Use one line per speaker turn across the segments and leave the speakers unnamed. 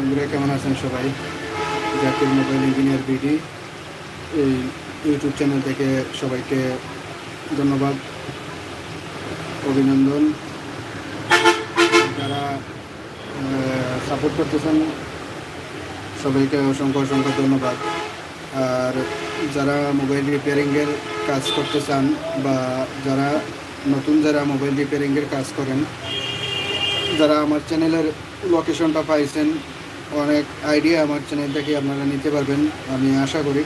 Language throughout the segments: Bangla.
বন্ধুরা, কেমন আছেন সবাই? জাকির মোবাইল ইঞ্জিনিয়ার বিডি এই ইউটিউব চ্যানেল থেকে সবাইকে ধন্যবাদ, অভিনন্দন। যারা সাপোর্ট করতেছেন, সবাইকে অসংখ্য অসংখ্য ধন্যবাদ। আর যারা মোবাইল রিপেয়ারিংয়ের কাজ করতে চান বা যারা নতুন যারা মোবাইল রিপেয়ারিংয়ের কাজ করেন, যারা আমার চ্যানেলের লোকেশনটা পাইছেন অনেক আইডিয়া আমার চ্যানেল থেকে আপনারা নিতে পারবেন, আমি আশা করি।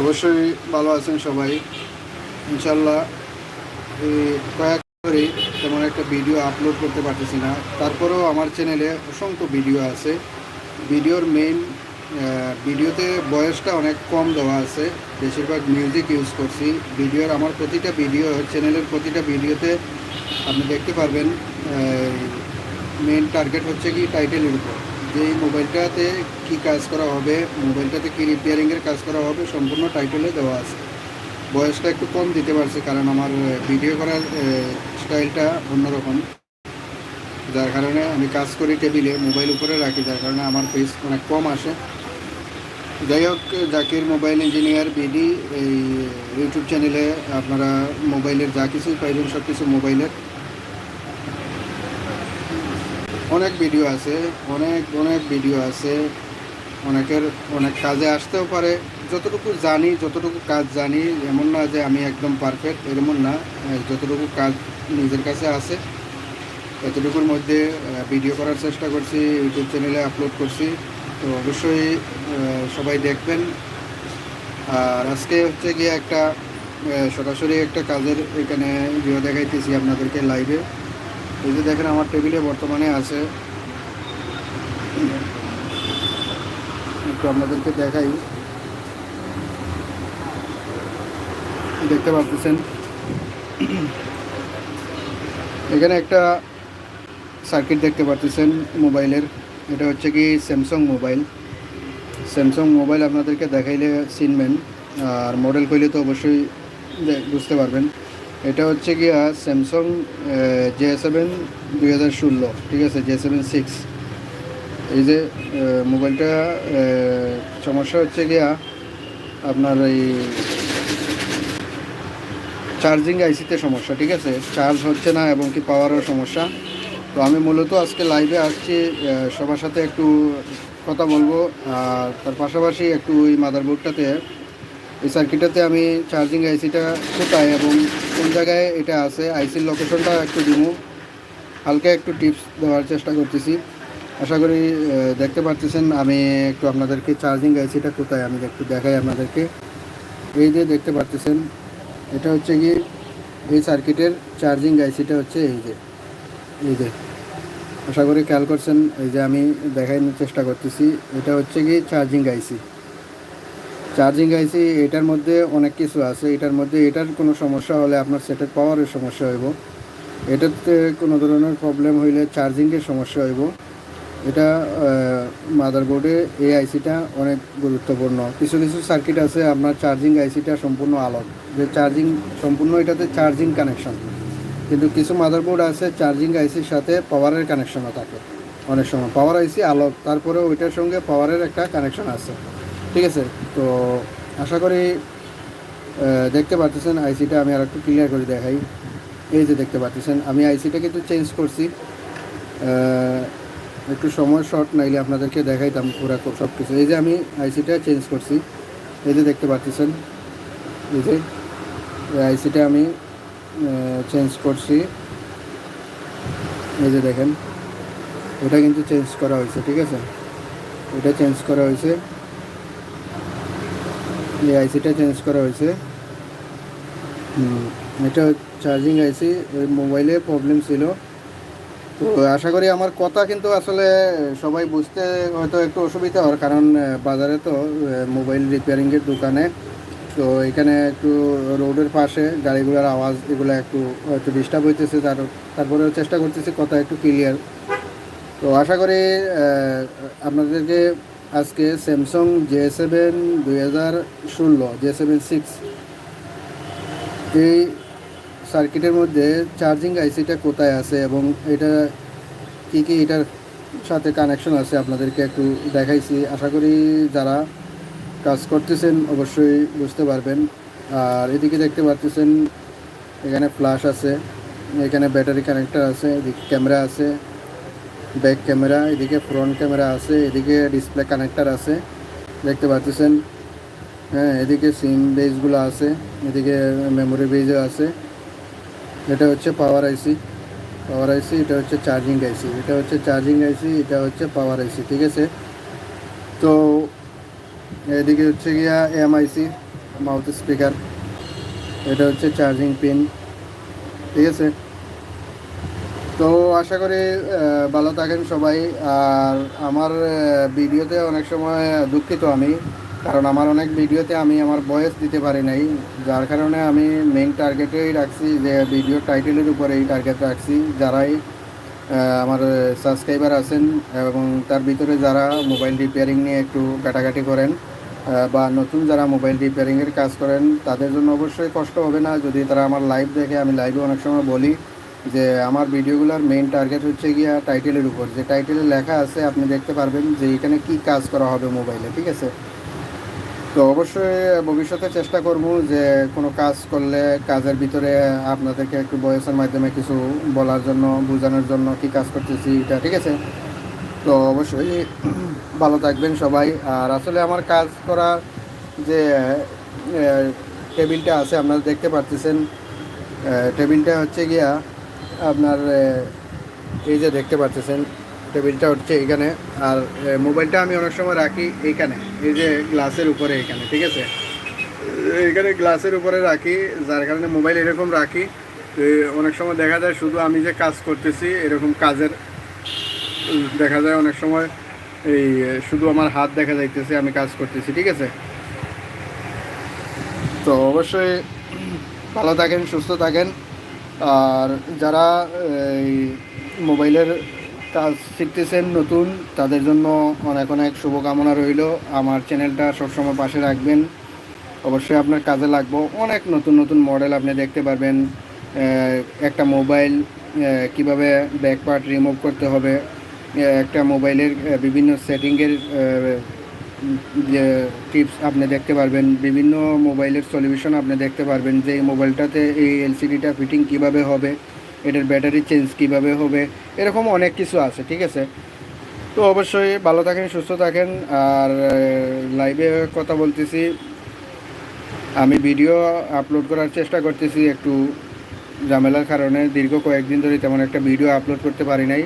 অবশ্যই ভালো আছেন সবাই। ইনশাল্লাহ এই কয়েক করে তেমন একটা ভিডিও আপলোড করতে পারতেছি না। তারপরেও আমার চ্যানেলে অসংখ্য ভিডিও আছে। ভিডিওর মেইন ভিডিওতে বয়সটা অনেক কম দেওয়া আছে। বেশিরভাগ মিউজিক ইউজ করছি। ভিডিওর আমার প্রতিটা ভিডিও চ্যানেলের প্রতিটা ভিডিওতে আপনি দেখতে পারবেন মেন টার্গেট হচ্ছে কি টাইটেলের উপর। যে এই মোবাইলটাতে কী কাজ করা হবে মোবাইলটাতে কী রিপেয়ারিংয়ের কাজ করা হবে, সম্পূর্ণ টাইটেলে দেওয়া আছে। বয়সটা একটু কম দিতে পারছি, কারণ আমার ভিডিও করার স্টাইলটা অন্যরকম। যার কারণে আমি কাজ করি টেবিলে মোবাইল উপরে রাখি, যার কারণে আমার ফেস অনেক কম আসে। যাই হোক, জাকির মোবাইল ইঞ্জিনিয়ার বিডি এই ইউটিউব চ্যানেলে আপনারা মোবাইলের যা কিছুই পাইবেন সব কিছু মোবাইলের অনেক ভিডিও আছে, অনেক অনেক ভিডিও আছে। অনেকের, অনেক কাজে আসতেও পারে। যতটুকু জানি, যতটুকু কাজ জানি, এমন না যে আমি একদম পারফেক্ট এরকম না। যতটুকু কাজ নিজের কাছে আছে, এতটুকুর মধ্যে ভিডিও করার চেষ্টা করছি ইউটিউব চ্যানেলে আপলোড করছি। তো অবশ্যই সবাই দেখবেন। আর আজকে হচ্ছে গিয়ে একটা সরাসরি একটা কাজের এখানে ভিডিও দেখাইতেছি আপনাদেরকে লাইভে এই যে দেখেন আমার টেবিলে বর্তমানে আছে। একটু আপনাদেরকে দেখাই। দেখতে পাচ্ছেন। এখানে একটা সার্কিট দেখতে পাচ্ছেন মোবাইলের। এটা হচ্ছে কি স্যামসাং মোবাইল। স্যামসাং মোবাইল আপনাদেরকে দেখাইলে চিনবেন। আর মডেল কইলে তো অবশ্যই বুঝতে পারবেন। এটা হচ্ছে গিয়া স্যামসাং জে সেভেন দুই হাজার ষোলো, ঠিক আছে? জে সেভেন সিক্স এই যে মোবাইলটা সমস্যা হচ্ছে গিয়া আপনার এই চার্জিং আইসিতে সমস্যা, ঠিক আছে? চার্জ হচ্ছে না এবং কি পাওয়ারও সমস্যা। তো আমি মূলত আজকে লাইভে আসছি সবার সাথে একটু কথা বলব, আর তার পাশাপাশি একটু ওই মাদারবোর্ডটাতে এই সার্কিটটাতে আমি চার্জিং আইসিটা কোথায় এবং কোন জায়গায় এটা আছে? আইসির লোকেশনটা একটু দিব হালকা একটু টিপস দেওয়ার চেষ্টা করতেছি। আশা করি দেখতে পাচ্ছেন আমি একটু আপনাদেরকে চার্জিং আইসিটা কোথায় আমি একটু দেখাই আপনাদেরকে। এই যে দেখতে পাচ্ছেন এটা হচ্ছে কি এই সার্কিটের চার্জিং আইসিটা হচ্ছে এই যে। এই যে। আশা করি খেয়াল করছেন, এই যে আমি দেখানোর চেষ্টা করতেছি। এটা হচ্ছে কি চার্জিং আইসি চার্জিং আইসি এটার মধ্যে অনেক কিছু আছে। এটার মধ্যে এটার কোনো সমস্যা হলে আপনার সেটের পাওয়ারের সমস্যা হইব। এটাতে কোনো ধরনের প্রবলেম হইলে চার্জিংয়ের সমস্যা হইব। এটা মাদারবোর্ডে এই আইসিটা অনেক গুরুত্বপূর্ণ। কিছু কিছু সার্কিট আছে, আপনার চার্জিং আইসিটা সম্পূর্ণ আলাদা। যে চার্জিং সম্পূর্ণ এটাতে চার্জিং কানেকশন কিন্তু কিছু মাদারবোর্ড আছে চার্জিং আইসির সাথে পাওয়ারের কানেকশনও থাকে। অনেক সময় পাওয়ার আইসি আলো তারপরে ওইটার সঙ্গে পাওয়ারের একটা কানেকশন আছে। ঠিক আছে, তো আশা করি দেখতে পাচ্ছেন আইসিটা আমি আর একটু ক্লিয়ার করে দেখাই। এই যে দেখতে পাচ্ছেন আমি আইসিটা কিন্তু চেঞ্জ করছি। একটু সময় শর্ট নাইলে আপনাদেরকে দেখাইতাম পুরা সব কিছু এই যে আমি আইসিটা চেঞ্জ করছি, এই যে দেখতে পাচ্ছেন এই যে আইসিটা আমি চেঞ্জ করছি। এই যে দেখেন, এটা কিন্তু চেঞ্জ করা হয়েছে, ঠিক আছে? এটা চেঞ্জ করা হয়েছে। এই আইসিটা চেঞ্জ করা হয়েছে। এটা চার্জিং আইসি ওই মোবাইলে প্রবলেম ছিল। তো আশা করি আমার কথা কিন্তু আসলে সবাই বুঝতে হয়তো একটু অসুবিধা হওয়ার কারণ বাজারে তো মোবাইল রিপেয়ারিংয়ের দোকানে। তো এখানে একটু রোডের পাশে গাড়িগুলোর আওয়াজ, এগুলো একটু হয়তো ডিস্টার্ব হইতেছে, তার, তারপরেও চেষ্টা করতেছি, কথা একটু ক্লিয়ার তো আশা করি আপনাদেরকে আজকে স্যামসং জে সেভেন দুই হাজার ষোলো জে সেভেন সিক্স এই সার্কিটের মধ্যে চার্জিং আইসিটা কোথায় আছে এবং এটা কি কি এটার সাথে কানেকশন আছে আপনাদেরকে একটু দেখাইছি। আশা করি যারা কাজ করতেছেন অবশ্যই বুঝতে পারবেন। আর এদিকে দেখতে পাচ্ছেন এখানে ফ্ল্যাশ আছে, এখানে ব্যাটারি কানেক্টর আছে, এদিকে ক্যামেরা আছে। ব্যাক ক্যামেরা এদিকে ফ্রন্ট ক্যামেরা আছে এদিকে ডিসপ্লে কানেক্টর আছে দেখতে পাচ্ছেন হ্যাঁ এদিকে সিম বেসগুলো আছে এদিকে মেমোরি বেজও আছে এটা হচ্ছে পাওয়ার আইসি পাওয়ার আইসি এটা হচ্ছে চার্জিং আইসি এটা হচ্ছে চার্জিং আইসি এটা হচ্ছে পাওয়ার আইসি ঠিক আছে তো এদিকে হচ্ছে গিয়া এমআইসি মাউথ স্পিকার এটা হচ্ছে চার্জিং পিন ঠিক আছে তো আশা করি ভালো থাকেন সবাই। আর আমার ভিডিওতে অনেক সময় দুঃখিত আমি, কারণ আমার অনেক ভিডিওতে আমি আমার ভয়েস দিতে পারি নাই। যার কারণে আমি মেইন টার্গেটেই রাখছি যে ভিডিও টাইটেলের উপরেই টার্গেট রাখছি। যারাই আমার সাবস্ক্রাইবার আছেন এবং তার ভিতরে যারা মোবাইল রিপেয়ারিং নিয়ে একটু কাটাকাটি করেন বা নতুন যারা মোবাইল রিপেয়ারিংয়ের কাজ করেন, তাদের জন্য অবশ্যই কষ্ট হবে না। যদি তারা আমার লাইভ দেখে, আমি লাইভে অনেক সময় বলি যে আমার ভিডিওগুলোর মেইন টার্গেট হচ্ছে গিয়া টাইটেলের উপর। যে টাইটেলে লেখা আছে, আপনি দেখতে পারবেন যে এখানে কি কাজ করা হবে মোবাইলে ঠিক আছে? তো অবশ্যই ভবিষ্যতে চেষ্টা করব যে কোনো কাজ করলে কাজের ভিতরে আপনাদেরকে একটু বয়সের মাধ্যমে কিছু বলার জন্য, বোঝানোর জন্য কি কাজ করতেছি এটা, ঠিক আছে? তো অবশ্যই ভালো থাকবেন সবাই। আর আসলে আমার কাজ করা যে টেবিলটা আছে, আপনারা দেখতে পাচ্ছেন টেবিলটা হচ্ছে গিয়া আপনার এই যে দেখতে পাচ্ছেন, টেবিলটা হচ্ছে এইখানে আর মোবাইলটা আমি অনেক সময় রাখি এইখানে, এই যে গ্লাসের উপরে এইখানে ঠিক আছে? এইখানে গ্লাসের উপরে রাখি, যার কারণে মোবাইল এরকম রাখি অনেক সময় দেখা যায় শুধু আমি যে কাজ করতেছি, এরকম কাজের, দেখা যায় অনেক সময় এই শুধু আমার হাত দেখা যাইতেছে, আমি কাজ করতেছি, ঠিক আছে? তো অবশ্যই ভালো থাকেন, সুস্থ থাকেন। আর যারা, এই, মোবাইলের কাজ শিখতেছেন নতুন, তাদের জন্য অনেক অনেক শুভকামনা রইল। আমার চ্যানেলটা সবসময় পাশে রাখবেন। অবশ্যই আপনার কাজে লাগবো। অনেক নতুন নতুন মডেল আপনি দেখতে পারবেন। একটা মোবাইল কীভাবে ব্যাক পার্ট রিমুভ করতে হবে। একটা মোবাইলের বিভিন্ন সেটিংয়ের টিপস আপনি দেখতে পারবেন, বিভিন্ন মোবাইলের সলিউশন আপনি দেখতে পারবেন যে এই মোবাইলটাতে এই এলসিডিটা ফিটিং কীভাবে হবে, এটার ব্যাটারি চেঞ্জ কীভাবে হবে, এরকম অনেক কিছু আছে, ঠিক আছে? তো অবশ্যই ভালো থাকেন, সুস্থ থাকেন, আর লাইভে কথা বলতেছি। আমি ভিডিও আপলোড করার চেষ্টা করতেছি, একটু ঝামেলার কারণে দীর্ঘ কয়েকদিন ধরে তেমন একটা ভিডিও আপলোড করতে পারি নাই।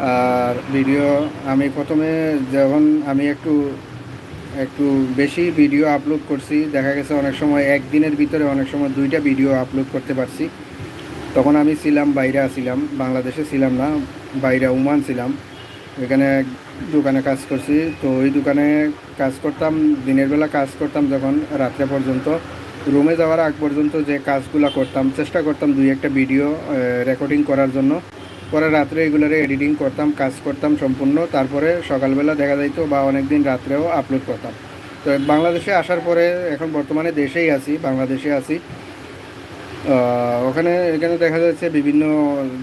আর ভিডিও আমি প্রথমে যখন আমি একটু একটু বেশি ভিডিও আপলোড করছি, দেখা গেছে অনেক সময়, একদিনের ভিতরে অনেক সময় দুইটা ভিডিও আপলোড করতে পারছি। তখন আমি ছিলাম, বাইরে ছিলাম, বাংলাদেশে ছিলাম না, বাইরে উমান ছিলাম। এক দোকানে কাজ করছি, তো ওই দোকানে কাজ করতাম, দিনের বেলা কাজ করতাম যখন রাত্রে পর্যন্ত। রুমে যাওয়ার আগ পর্যন্ত যে কাজগুলো করতাম, চেষ্টা করতাম দুই একটা ভিডিও রেকর্ডিং করার জন্য। পরে রাত্রে এগুলোরে এডিটিং করতাম কাজ করতাম সম্পূর্ণ। তারপরে সকালবেলা দেখা যাইত বা অনেক দিন রাত্রেও আপলোড করতাম। তো বাংলাদেশে আসার পরে এখন বর্তমানে দেশেই আছি বাংলাদেশে আছি। ওখানে এখানে দেখা যাচ্ছে বিভিন্ন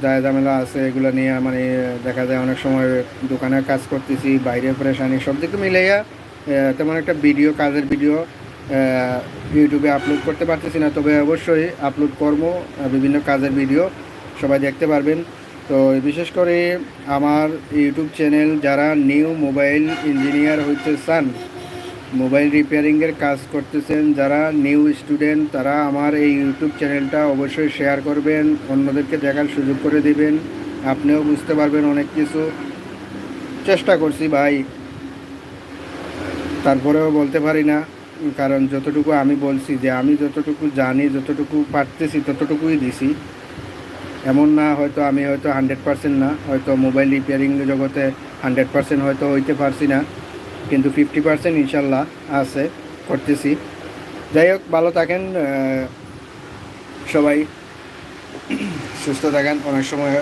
জায় ঝামেলা আছে এগুলো নিয়ে মানে দেখা যায় অনেক সময় দোকানে কাজ করতেছি বাইরে প্রেশানি সব দিকে মিলাইয়া তেমন একটা ভিডিও কাজের ভিডিও ইউটিউবে আপলোড করতে পারতেছি না। তবে অবশ্যই আপলোড আহ, বিভিন্ন কাজের ভিডিও সবাই দেখতে পারবেন। তো বিশেষ করে আমার ইউটিউব চ্যানেল যারা নিউ মোবাইল ইঞ্জিনিয়ার হইতে চান মোবাইল রিপেয়ারিংয়ের কাজ করতেছেন, যারা নিউ স্টুডেন্ট, তারা আমার এই ইউটিউব চ্যানেলটা অবশ্যই শেয়ার করবেন, অন্যদেরকে দেখার সুযোগ করে দিবেন। আপনিও বুঝতে পারবেন অনেক কিছু। চেষ্টা করছি ভাই। তারপরেও বলতে পারি না, কারণ যতটুকু আমি বলছি যে আমি যতটুকু জানি, যতটুকু পারতেছি, ততটুকুই দিছি। এমন না, হয়তো আমি হয়তো হান্ড্রেড পার্সেন্ট না, হয়তো মোবাইল রিপেয়ারিং জগতে হান্ড্রেড পার্সেন্ট হয়তো হইতে পারছি না, কিন্তু ফিফটি পার্সেন্ট ইনশাল্লাহ আছে, করতেছি। যাই হোক, ভালো থাকেন সবাই সুস্থ থাকেন। অনেক সময়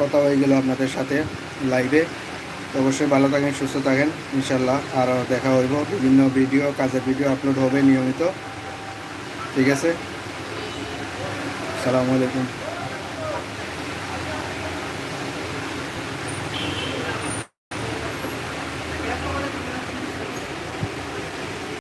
কথা হয়ে গেল আপনাদের সাথে লাইভে অবশ্যই ভালো থাকেন, সুস্থ থাকেন। ইনশাল্লাহ আরও দেখা হইব। বিভিন্ন ভিডিও কাজের ভিডিও আপলোড হবে নিয়মিত। ঠিক আছে? সালামু আলাইকুম।